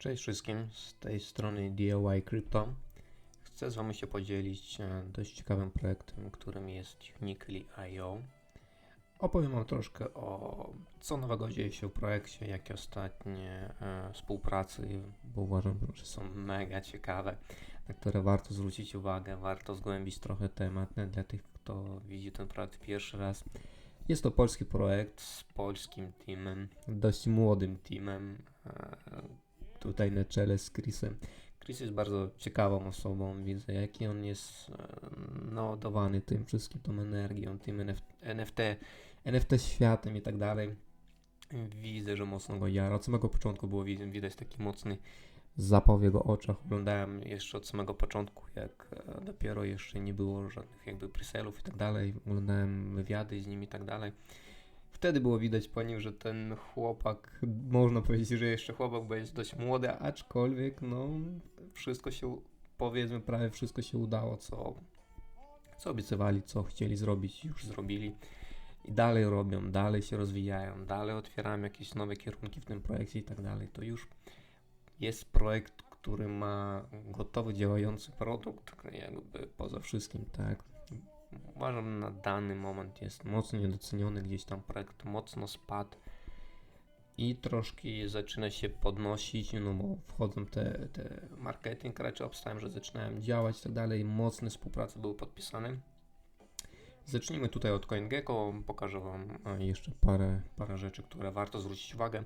Cześć wszystkim, z tej strony DIY Crypto. Chcę z Wami się podzielić e, dość ciekawym projektem, którym jest Uniquely.io. Opowiem Wam troszkę o co nowego dzieje się w projekcie, jakie ostatnie e, współpracy, bo uważam, że są mega ciekawe, na które warto zwrócić uwagę, warto zgłębić trochę temat e, dla tych, kto widzi ten projekt pierwszy raz. Jest to polski projekt z polskim teamem, dość młodym teamem. E, tutaj na czele z Chrisem. Chris jest bardzo ciekawą osobą, widzę jaki on jest e, naładowany tym wszystkim, tą energią, tym NF NFT, NFT światem i tak dalej. Widzę, że mocno go jara. Od samego początku było widać, taki mocny zapał w jego oczach. Oglądałem jeszcze od samego początku, jak e, dopiero jeszcze nie było żadnych jakby preselów i tak dalej. Oglądałem wywiady z nim i tak dalej wtedy było widać po nim, że ten chłopak, można powiedzieć, że jeszcze chłopak, jest dość młody, aczkolwiek no wszystko się, powiedzmy prawie wszystko się udało, co, co obiecywali, co chcieli zrobić, już zrobili. I dalej robią, dalej się rozwijają, dalej otwierają jakieś nowe kierunki w tym projekcie i tak dalej. To już jest projekt, który ma gotowy, działający produkt, jakby poza wszystkim, tak uważam na dany moment jest mocno niedoceniony, gdzieś tam projekt mocno spadł i troszkę zaczyna się podnosić, no bo wchodzą te, te marketing, raczej obstałem, że zaczynają działać i tak dalej, mocne współprace były podpisane. Zacznijmy tutaj od CoinGecko, pokażę Wam jeszcze parę, parę rzeczy, które warto zwrócić uwagę.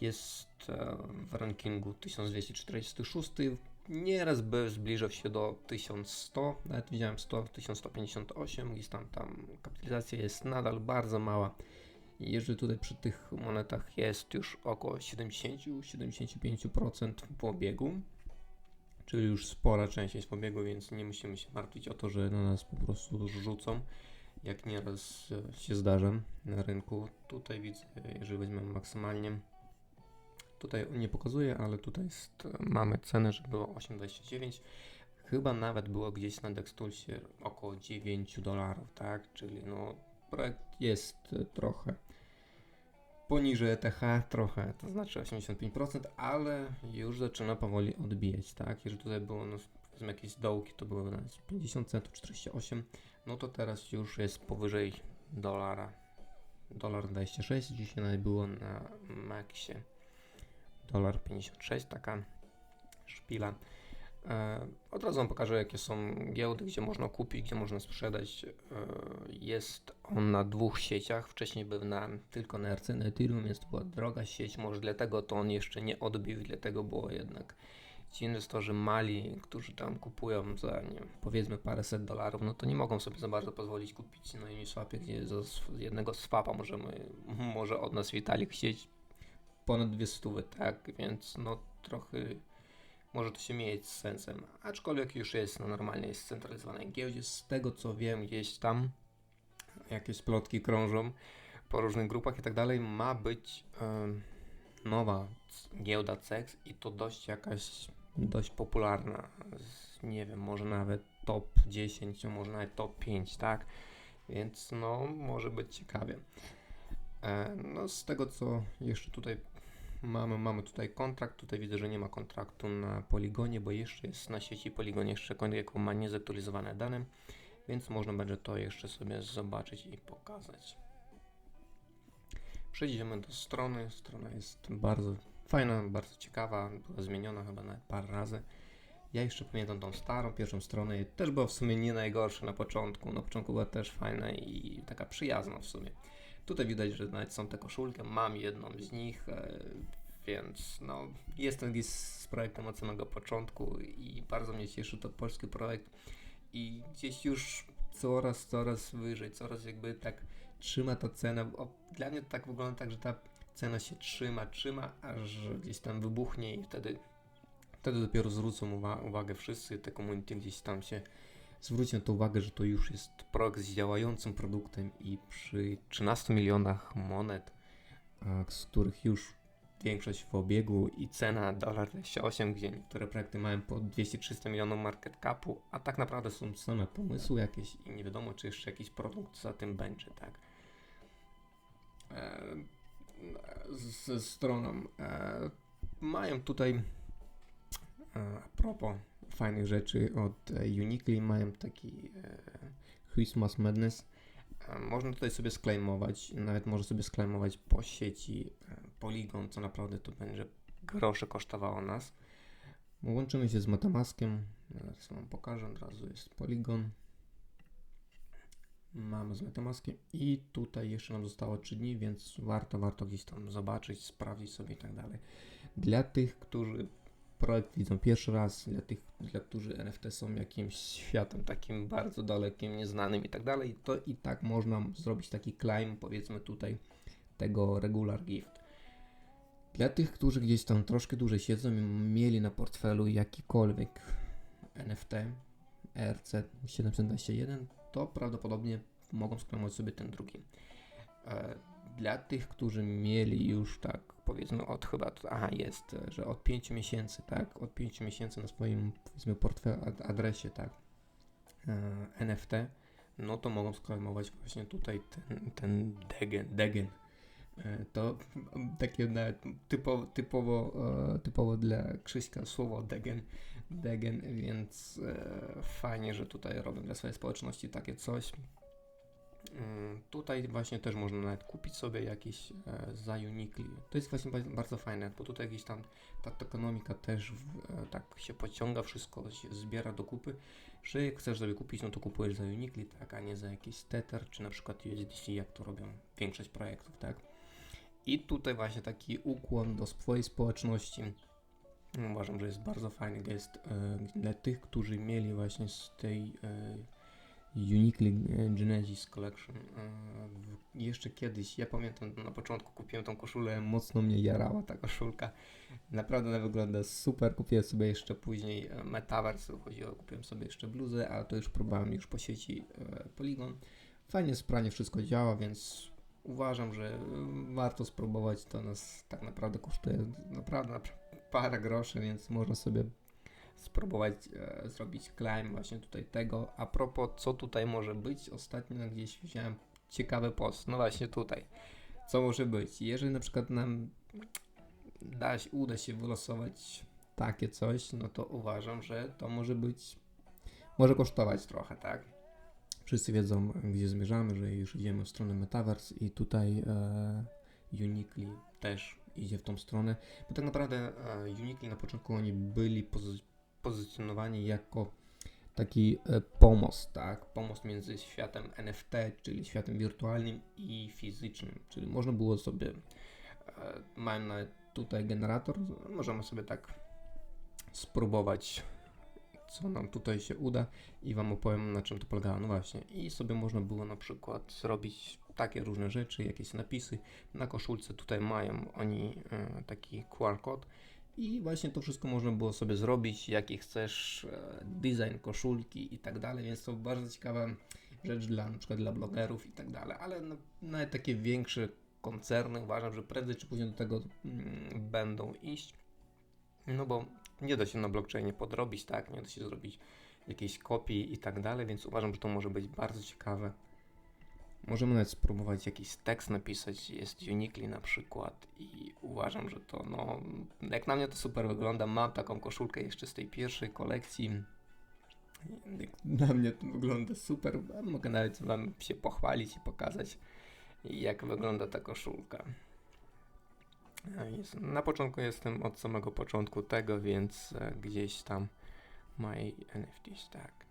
Jest e, w rankingu 1246 Nieraz by zbliżał się do 1100, nawet widziałem 100, 1158, gdzieś tam, tam kapitalizacja jest nadal bardzo mała. Jeżeli tutaj przy tych monetach jest już około 70-75% w czyli już spora część jest w więc nie musimy się martwić o to, że na nas po prostu rzucą, jak nieraz się zdarza na rynku. Tutaj widzę, jeżeli weźmiemy maksymalnie Tutaj nie pokazuję, ale tutaj jest, mamy cenę, że było 8,29. Chyba nawet było gdzieś na Dextulsie około 9 dolarów, tak? Czyli no projekt jest trochę poniżej ETH, trochę, to znaczy 85%, ale już zaczyna powoli odbijać, tak? Jeżeli tutaj było, no, jakieś dołki, to były na 50 centów, 48, no to teraz już jest powyżej dolara, dolar 26, dzisiaj było na maksie dolar 56, taka szpila. E, od razu Wam pokażę, jakie są giełdy, gdzie można kupić, gdzie można sprzedać. E, jest on na dwóch sieciach. Wcześniej był na, tylko na RC, na Ethereum, jest to była droga sieć, może dlatego to on jeszcze nie odbił, dlatego było jednak ci inwestorzy mali, którzy tam kupują za nie powiedzmy paręset dolarów, no to nie mogą sobie za bardzo pozwolić kupić na Uniswapie, gdzie z jednego swapa możemy, może od nas Vitalik chcieć ponad dwie stówy, tak, więc no trochę może to się mieć z sensem, aczkolwiek już jest na normalnej scentralizowanej giełdzie, z tego co wiem gdzieś tam jakieś plotki krążą po różnych grupach i tak dalej, ma być nowa giełda CEX i to dość jakaś dość popularna, nie wiem, może nawet top 10, może nawet top 5, tak, więc no może być ciekawie. E, no z tego co jeszcze tutaj Mamy, mamy tutaj kontrakt, tutaj widzę, że nie ma kontraktu na poligonie, bo jeszcze jest na sieci poligon, jeszcze jako ma niezaktualizowane dane, więc można będzie to jeszcze sobie zobaczyć i pokazać. Przejdziemy do strony, strona jest bardzo fajna, bardzo ciekawa, była zmieniona chyba nawet parę razy. Ja jeszcze pamiętam tą starą, pierwszą stronę, też była w sumie nie najgorsza na początku, na początku była też fajna i taka przyjazna w sumie. Tutaj widać, że nawet są te koszulki, mam jedną z nich, e, więc no, jestem gdzieś z projektem od samego początku i bardzo mnie cieszy to polski projekt i gdzieś już coraz, coraz wyżej, coraz jakby tak trzyma ta cena. Dla mnie to tak wygląda tak, że ta cena się trzyma, trzyma, aż gdzieś tam wybuchnie i wtedy, wtedy dopiero zwrócą uwa uwagę wszyscy, te community gdzieś tam się zwróćcie na to uwagę, że to już jest projekt z działającym produktem i przy 13 milionach monet, z których już większość w obiegu i cena dolar 28, gdzie niektóre projekty mają po 200-300 milionów market capu, a tak naprawdę są same pomysły jakieś i nie wiadomo, czy jeszcze jakiś produkt za tym będzie, tak. E, ze stroną e, mają tutaj a propos fajnych rzeczy od e, Uniqli, mają taki e, Christmas Madness. Można tutaj sobie sklejmować, nawet może sobie sklejmować po sieci e, Polygon, co naprawdę to będzie grosze kosztowało nas. Łączymy się z Metamaskiem, zaraz wam pokażę, od razu jest Polygon. Mamy z Metamaskiem i tutaj jeszcze nam zostało 3 dni, więc warto, warto gdzieś tam zobaczyć, sprawdzić sobie i tak dalej. Dla tych, którzy projekt widzą pierwszy raz, dla tych, dla którzy NFT są jakimś światem takim bardzo dalekim, nieznanym i tak dalej, to i tak można zrobić taki claim, powiedzmy tutaj, tego regular gift. Dla tych, którzy gdzieś tam troszkę dłużej siedzą i mieli na portfelu jakikolwiek NFT ERC721, to prawdopodobnie mogą sklemować sobie ten drugi. Dla tych, którzy mieli już tak powiedzmy od chyba, aha jest, że od 5 miesięcy, tak, od 5 miesięcy na swoim powiedzmy portfelu, ad- adresie, tak, e, NFT, no to mogą sklemować właśnie tutaj ten, ten degen, degen. E, To takie typowo, typowo, e, typowo dla Krzyśka słowo degen, degen, więc fajnie, że tutaj robią dla swojej społeczności takie coś. Mm, Tutaj właśnie też można nawet kupić sobie jakieś e, za Uniqli. To jest właśnie ba- bardzo fajne, bo tutaj gdzieś tam ta tokenomika też w, e, tak się pociąga, wszystko się zbiera do kupy, że jak chcesz sobie kupić, no to kupujesz za Uniqli, tak, a nie za jakiś Tether, czy na przykład USDC, jak to robią większość projektów, tak. I tutaj właśnie taki ukłon do swojej społeczności uważam, że jest bardzo fajny gest e, dla tych, którzy mieli właśnie z tej e, Uniquely Genesis Collection. E, Jeszcze kiedyś, ja pamiętam na początku kupiłem tą koszulę, mocno mnie jarała ta koszulka. Naprawdę ona wygląda super. Kupiłem sobie jeszcze później e, Metaverse, chodziło, kupiłem sobie jeszcze bluzę, ale to już próbowałem już po sieci e, Polygon. Fajnie sprawnie wszystko działa, więc uważam, że warto spróbować. To nas tak naprawdę kosztuje naprawdę napra- parę groszy, więc można sobie spróbować e, zrobić climb właśnie tutaj tego. A propos, co tutaj może być, ostatnio gdzieś widziałem ciekawy post, no właśnie tutaj. Co może być? Jeżeli na przykład nam da się, uda się wylosować takie coś, no to uważam, że to może być, może kosztować trochę, tak? Wszyscy wiedzą, gdzie zmierzamy, że już idziemy w stronę Metaverse i tutaj e, też idzie w tą stronę, bo tak naprawdę e, na początku oni byli pozy- pozycjonowani jako taki e, pomost, tak? Pomost między światem NFT, czyli światem wirtualnym i fizycznym, czyli można było sobie, e, nawet tutaj generator, możemy sobie tak spróbować, co nam tutaj się uda i Wam opowiem na czym to polegało. No właśnie, i sobie można było na przykład zrobić takie różne rzeczy, jakieś napisy. Na koszulce tutaj mają oni e, taki QR kod i właśnie to wszystko można było sobie zrobić, jaki chcesz e, design koszulki i tak dalej, więc to bardzo ciekawa rzecz dla na przykład dla blogerów i tak dalej, ale no, nawet takie większe koncerny uważam, że prędzej czy później do tego mm, będą iść, no bo nie da się na blockchainie podrobić, tak, nie da się zrobić jakiejś kopii i tak dalej, więc uważam, że to może być bardzo ciekawe. Możemy nawet spróbować jakiś tekst napisać, jest Uniqli na przykład i uważam, że to no, jak na mnie to super wygląda, mam taką koszulkę jeszcze z tej pierwszej kolekcji, Jak dla mnie to wygląda super, mogę nawet wam się pochwalić i pokazać jak wygląda ta koszulka. Na początku jestem od samego początku tego, więc e, gdzieś tam my NFTs, tak.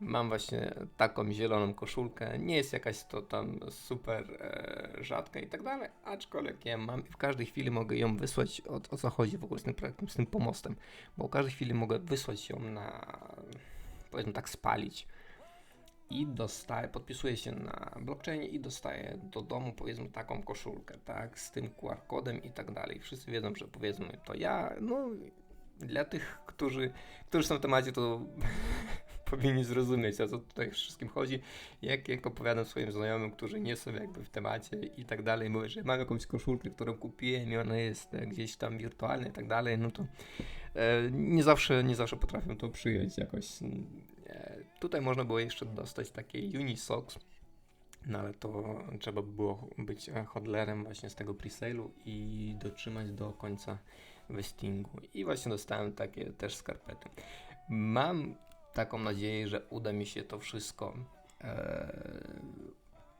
Mam właśnie taką zieloną koszulkę. Nie jest jakaś to tam super e, rzadka i tak dalej, aczkolwiek ja mam i w każdej chwili mogę ją wysłać. O, o co chodzi w ogóle z tym projektem, z tym pomostem? Bo w każdej chwili mogę wysłać ją na, powiedzmy tak, spalić. I dostaję, podpisuję się na blockchainie i dostaję do domu powiedzmy taką koszulkę, tak, z tym QR kodem i tak dalej. Wszyscy wiedzą, że powiedzmy to ja, no dla tych, którzy, którzy są w temacie, to powinni zrozumieć, o co tutaj wszystkim chodzi. Jak, jak opowiadam swoim znajomym, którzy nie są jakby w temacie i tak dalej, mówię, że mam jakąś koszulkę, którą kupiłem i ona jest e, gdzieś tam wirtualna i tak dalej, no to e, nie zawsze, nie zawsze potrafią to przyjąć jakoś. E, tutaj można było jeszcze dostać takie Unisocks, no ale to trzeba by było być e, hodlerem właśnie z tego presale'u i dotrzymać do końca w Stingu i właśnie dostałem takie też skarpety. Mam taką nadzieję, że uda mi się to wszystko e,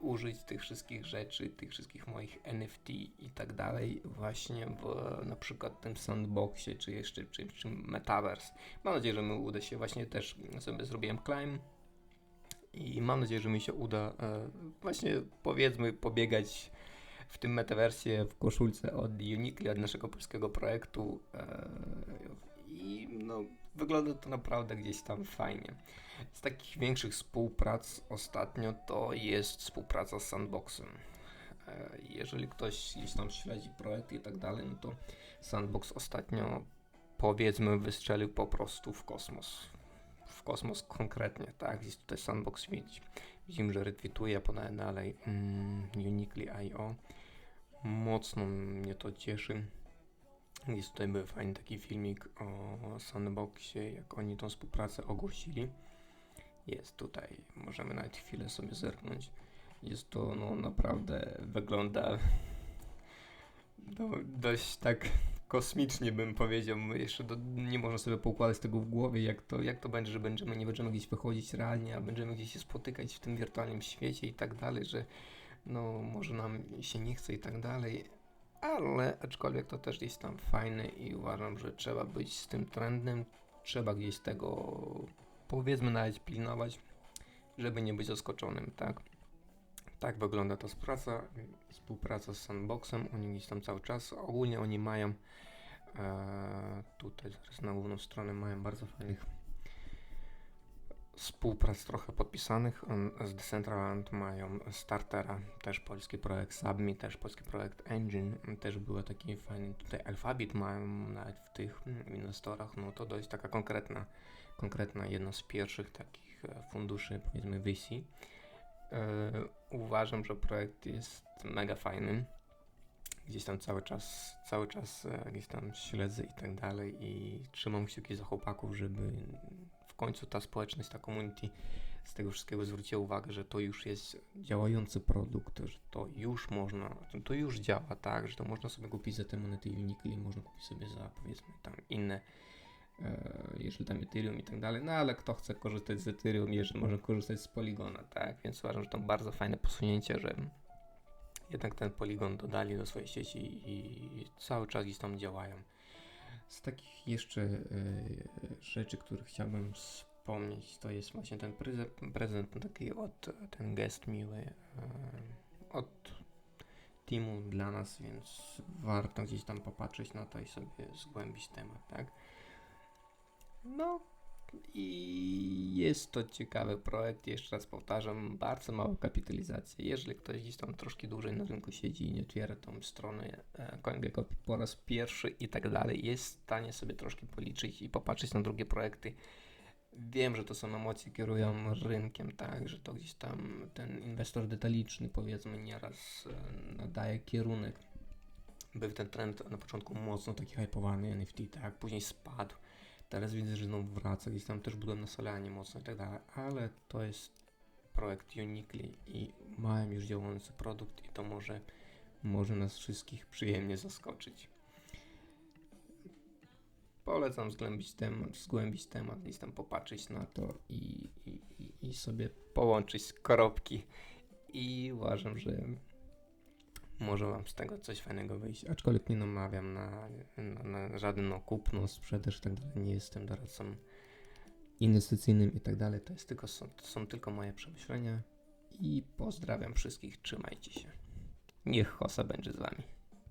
użyć tych wszystkich rzeczy, tych wszystkich moich NFT i tak dalej właśnie w na przykład tym sandboxie, czy jeszcze czymś, czym Metaverse. Mam nadzieję, że mi uda się właśnie też sobie zrobiłem climb i mam nadzieję, że mi się uda e, właśnie powiedzmy pobiegać w tym metaversie w koszulce od Uniqli, od naszego polskiego projektu e, i no wygląda to naprawdę gdzieś tam fajnie. Z takich większych współprac ostatnio to jest współpraca z Sandboxem. E, Jeżeli ktoś gdzieś tam śledzi projekt i tak dalej, no to Sandbox ostatnio powiedzmy wystrzelił po prostu w kosmos. W kosmos konkretnie, tak? Gdzieś tutaj Sandbox widzi. Widzimy, że retweetuje, podaje dalej mm. Mocno mnie to cieszy. Jest tutaj był fajny taki filmik o Sandboxie, jak oni tą współpracę ogłosili. Jest tutaj, możemy nawet chwilę sobie zerknąć. Jest to no naprawdę wygląda dość tak kosmicznie bym powiedział. Jeszcze do, nie można sobie poukładać tego w głowie, jak to, jak to będzie, że będziemy, nie będziemy gdzieś wychodzić realnie, a będziemy gdzieś się spotykać w tym wirtualnym świecie i tak dalej, że no może nam się nie chce i tak dalej. Ale aczkolwiek to też jest tam fajne i uważam, że trzeba być z tym trendem, trzeba gdzieś tego powiedzmy nawet pilnować, żeby nie być zaskoczonym, tak? Tak wygląda ta współpraca, współpraca z Sandboxem, oni gdzieś tam cały czas, ogólnie oni mają e, tutaj zaraz na główną stronę mają bardzo fajnych współprac trochę podpisanych. Z Decentraland mają Startera, też polski projekt Submi, też polski projekt Engine, też były taki fajny, tutaj Alphabet mają nawet w tych mm, inwestorach, no to dość taka konkretna, konkretna jedna z pierwszych takich e, funduszy, powiedzmy VC. E, uważam, że projekt jest mega fajny. Gdzieś tam cały czas, cały czas e, gdzieś tam śledzę i tak dalej i trzymam kciuki za chłopaków, żeby końcu ta społeczność, ta community z tego wszystkiego zwróciła uwagę, że to już jest działający produkt, że to już można, to już działa, tak, że to można sobie kupić za te monety Uniqli, można kupić sobie za powiedzmy tam inne e, jeżeli tam Ethereum i tak dalej, no ale kto chce korzystać z Ethereum, jeżeli może korzystać z Poligona, tak, więc uważam, że to bardzo fajne posunięcie, że jednak ten Polygon dodali do swojej sieci i cały czas gdzieś tam działają. Z takich jeszcze e, rzeczy, które chciałbym wspomnieć, to jest właśnie ten prezent, taki od, ten gest miły e, od teamu dla nas, więc warto gdzieś tam popatrzeć na to i sobie zgłębić temat, tak? No i jest to ciekawy projekt, jeszcze raz powtarzam, bardzo mała kapitalizacja. Jeżeli ktoś gdzieś tam troszkę dłużej na rynku siedzi i nie otwiera tą stronę e, CoinGecko po raz pierwszy i tak dalej, jest w stanie sobie troszkę policzyć i popatrzeć na drugie projekty. Wiem, że to są emocje kierują rynkiem, tak, że to gdzieś tam ten inwestor detaliczny powiedzmy nieraz e, nadaje kierunek. Był ten trend na początku mocno taki hypowany NFT, tak, później spadł. Teraz widzę, że znowu wraca, gdzieś tam też byłem na Solanie mocno i tak dalej, ale to jest projekt Uniqli i mają już działający produkt i to może, może nas wszystkich przyjemnie zaskoczyć. Polecam zgłębić temat, zgłębić temat, gdzieś tam popatrzeć na to i, i, i, sobie połączyć kropki i uważam, że może wam z tego coś fajnego wyjść. Aczkolwiek nie namawiam na, na, na żaden no, kupno, sprzedaż i tak. Nie jestem doradcą inwestycyjnym i tak. To, jest tylko, są, są tylko moje przemyślenia. I pozdrawiam wszystkich. Trzymajcie się. Niech Hosa będzie z wami.